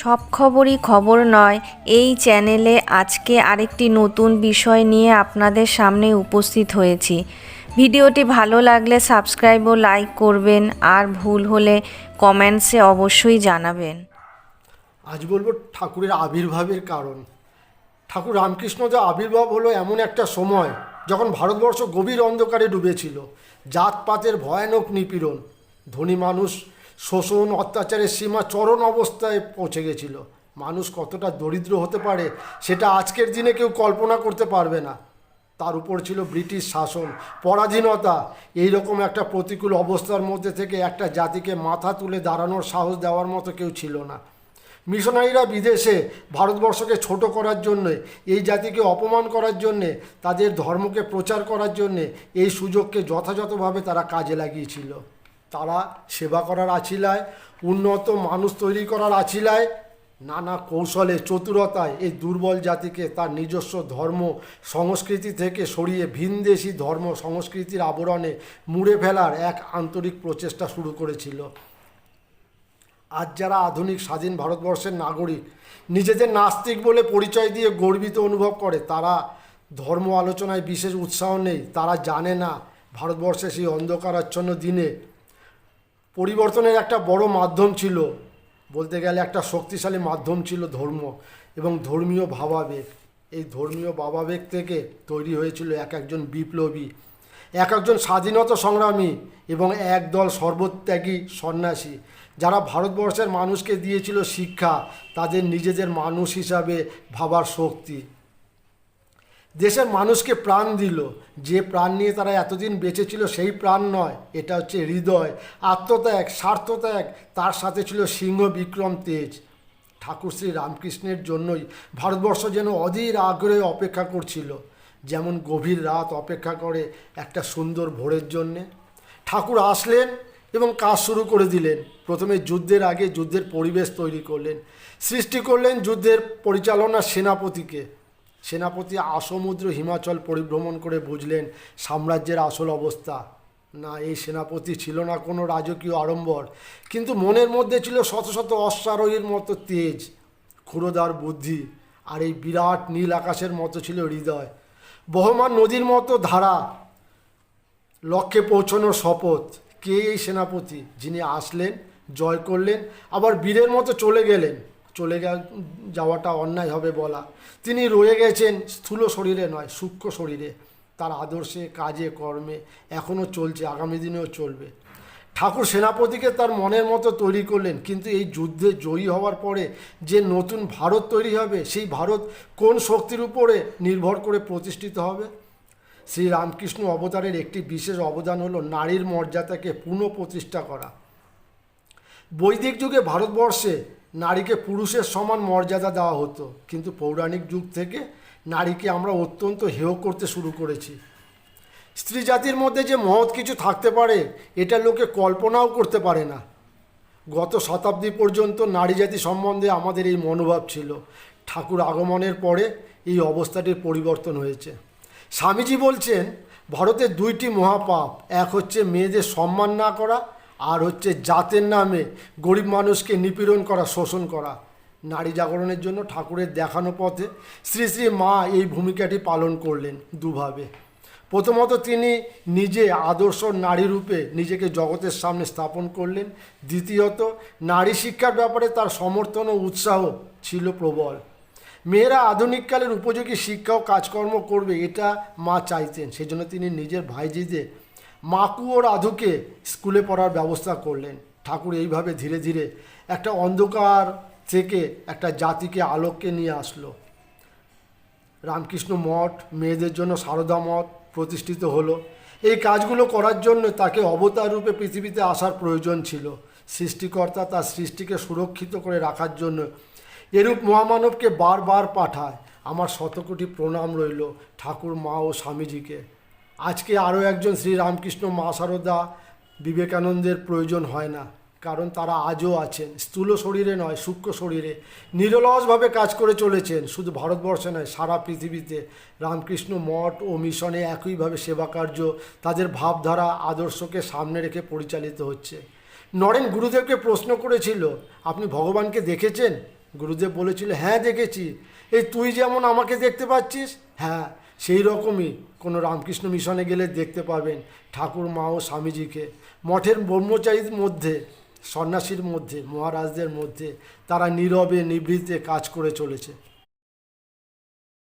সব খবরই খবর নয়, এই চ্যানেলে আজকে আরেকটি নতুন বিষয় নিয়ে আপনাদের সামনে উপস্থিত হয়েছি। ভিডিওটি ভালো লাগলে সাবস্ক্রাইব ও লাইক করবেন আর ভুল হলে কমেন্টসে অবশ্যই জানাবেন। আজ বলব ঠাকুরের আবির্ভাবের কারণ। ঠাকুর রামকৃষ্ণদেব আবির্ভাব হলো এমন একটা সময় যখন ভারতবর্ষ গভীর অন্ধকারে ডুবেছিল, জাতপাতের ভয়ানক নিপীড়ন। ধনী মানুষ শোষণ, অত্যাচারের সীমা চরম অবস্থায় পৌঁছে গেছিল। মানুষ কতটা দরিদ্র হতে পারে সেটা আজকের দিনে কেউ কল্পনা করতে পারবে না। তার উপর ছিল ব্রিটিশ শাসন, পরাধীনতা। এই রকম একটা প্রতিকূল অবস্থার মধ্যে থেকে একটা জাতিকে মাথা তুলে দাঁড়ানোর সাহস দেওয়ার মতো কেউ ছিল না। মিশনারিরা বিদেশে ভারতবর্ষকে ছোট করার জন্যে, এই জাতিকে অপমান করার জন্যে, তাদের ধর্মকে প্রচার করার জন্যে এই সুযোগকে যথাযথভাবে তারা কাজে লাগিয়েছিল। তারা সেবা করার আছিলায় উন্নত মানুষ তৈরি করার আছিলায় নানা কৌশলে, চতুরতায় এই দুর্বল জাতিকে তার নিজস্ব ধর্ম সংস্কৃতি থেকে সরিয়ে ভিনদেশি ধর্ম সংস্কৃতির আবরণে মুড়ে ফেলার এক আন্তরিক প্রচেষ্টা শুরু করেছিল। আজ যারা আধুনিক স্বাধীন ভারতবর্ষের নাগরিক, নিজেদের নাস্তিক বলে পরিচয় দিয়ে গর্বিত অনুভব করে, তারা ধর্ম আলোচনায় বিশেষ উৎসাহ নেই, তারা জানে না ভারতবর্ষের সেই অন্ধকারাচ্ছন্ন দিনে পরিবর্তনের একটা বড় মাধ্যম ছিল, বলতে গেলে একটা শক্তিশালী মাধ্যম ছিল ধর্ম এবং ধর্মীয় ভাবাবেগ। এই ধর্মীয় ভাবাবেগ থেকে তৈরি হয়েছিল এক একজন বিপ্লবী, এক একজন স্বাধীনতা সংগ্রামী এবং একদল সর্বত্যাগী সন্ন্যাসী। যারা ভারতবর্ষের মানুষকে দিয়েছিল শিক্ষা, তাদের নিজেদের মানুষ হিসাবে ভাবার শক্তি। দেশের মানুষকে প্রাণ দিল। যে প্রাণ নিয়ে তারা এতদিন বেঁচে ছিল সেই প্রাণ নয়, এটা হচ্ছে হৃদয়, আত্মত্যাগ, স্বার্থত্যাগ, তার সাথে ছিল সিংহ, বিক্রম, তেজ। ঠাকুর শ্রী রামকৃষ্ণের জন্যই ভারতবর্ষ যেন অধীর আগ্রহে অপেক্ষা করছিল, যেমন গভীর রাত অপেক্ষা করে একটা সুন্দর ভোরের জন্যে। ঠাকুর আসলেন এবং কাজ শুরু করে দিলেন। প্রথমে যুদ্ধের আগে যুদ্ধের পরিবেশ তৈরি করলেন। সৃষ্টি করলেন যুদ্ধের পরিচালনা সেনাপতিকে। সেনাপতি আসমুদ্র হিমাচল পরিভ্রমণ করে বুঝলেন সাম্রাজ্যের আসল অবস্থা। না, এই সেনাপতি ছিল না কোনো রাজকীয় আড়ম্বর, কিন্তু মনের মধ্যে ছিল শত শত অশ্বারোহীর মতো তেজ, ক্ষুরোদার বুদ্ধি আর এই বিরাট নীল আকাশের মতো ছিল হৃদয়। বহমান নদীর মতো ধারা, লক্ষ্যে পৌঁছানোর শপথ। কে এই সেনাপতি যিনি আসলেন, জয় করলেন, আবার বীরের মতো চলে গেলেন? চলে যাওয়াটা অন্যায় হবে বলা। তিনি রয়ে গেছেন স্থূল শরীরে নয়, সূক্ষ্ম শরীরে। তার আদর্শে, কাজে, কর্মে এখনও চলছে, আগামী দিনেও চলবে। ঠাকুর সেনাপতিকে তার মনের মতো তৈরি করলেন, কিন্তু এই যুদ্ধে জয়ী হওয়ার পরে যে নতুন ভারত তৈরি হবে, সেই ভারত কোন শক্তির উপরে নির্ভর করে প্রতিষ্ঠিত হবে? শ্রী রামকৃষ্ণ অবতারের একটি বিশেষ অবদান হলো নারীর মর্যাদাকে পুনঃপ্রতিষ্ঠা করা। বৈদিক যুগে ভারতবর্ষে নারীকে পুরুষের সমান মর্যাদা দেওয়া হতো। কিন্তু পৌরাণিক যুগ থেকে নারীকে আমরা অত্যন্ত হেয় করতে শুরু করেছি। স্ত্রী জাতির মধ্যে যে মহৎ কিছু থাকতে পারে, এটা লোকে কল্পনাও করতে পারে না। গত শতাব্দী পর্যন্ত নারী জাতি সম্বন্ধে আমাদের এই মনোভাব ছিল। ঠাকুর আগমনের পরে এই অবস্থাটির পরিবর্তন হয়েছে। স্বামীজি বলছেন, ভারতের দুইটি মহাপাপ, এক হচ্ছে মেয়েদের সম্মান না করা আর হচ্ছে জাতের নামে গরিব মানুষকে নিপীড়ন করা, শোষণ করা। নারী জাগরণের জন্য ঠাকুরের দেখানো পথে শ্রী শ্রী মা এই ভূমিকাটি পালন করলেন দুভাবে। প্রথমত তিনি নিজে আদর্শ নারী রূপে নিজেকে জগতের সামনে স্থাপন করলেন। দ্বিতীয়ত, নারী শিক্ষার ব্যাপারে তার সমর্থন ও উৎসাহ ছিল প্রবল। মেয়েরা আধুনিককালের উপযোগী শিক্ষা ও কাজকর্ম করবে, এটা মা চাইতেন। সেজন্য তিনি নিজের ভাইজিদের মাকু ও রাধুকে স্কুলে পড়ার ব্যবস্থা করলেন। ঠাকুর এইভাবে ধীরে ধীরে একটা অন্ধকার থেকে একটা জাতিকে আলোককে নিয়ে আসলো। রামকৃষ্ণ মঠ মেয়েদের জন্য সারদা মঠ প্রতিষ্ঠিত হলো। এই কাজগুলো করার জন্য তাকে অবতার রূপে পৃথিবীতে আসার প্রয়োজন ছিল। সৃষ্টিকর্তা তার সৃষ্টিকে সুরক্ষিত করে রাখার জন্য এরূপ মহামানবকে বারবার পাঠায়। আমার শতকোটি প্রণাম রইল ঠাকুর মা ও স্বামীজিকে। আজকে আরও একজন শ্রী রামকৃষ্ণ মা সারদা বিবেকানন্দের প্রয়োজন হয় না, কারণ তারা আজও আছেন। স্থূল শরীরে নয়, সূক্ষ্ম শরীরে। নিরলসভাবে কাজ করে চলেছেন। শুধু ভারতবর্ষে নয়, সারা পৃথিবীতে রামকৃষ্ণ মঠ ও মিশনে একইভাবে সেবা কার্য তাদের ভাবধারা, আদর্শকে সামনে রেখে পরিচালিত হচ্ছে। নরেন গুরুদেবকে প্রশ্ন করেছিল, আপনি ভগবানকে দেখেছেন? গুরুদেব বলেছিল হ্যাঁ দেখেছি। এই তুই যেমন আমাকে দেখতে পাচ্ছিস? হ্যাঁ সেই রকমই কোনো রামকৃষ্ণ মিশনে গেলে দেখতে পাবেন ঠাকুর মা ও স্বামীজিকে। মঠের ব্রহ্মচারীর মধ্যে, সন্ন্যাসীর মধ্যে, মহারাজদের মধ্যে তারা নীরবে, নিভৃতে কাজ করে চলেছে।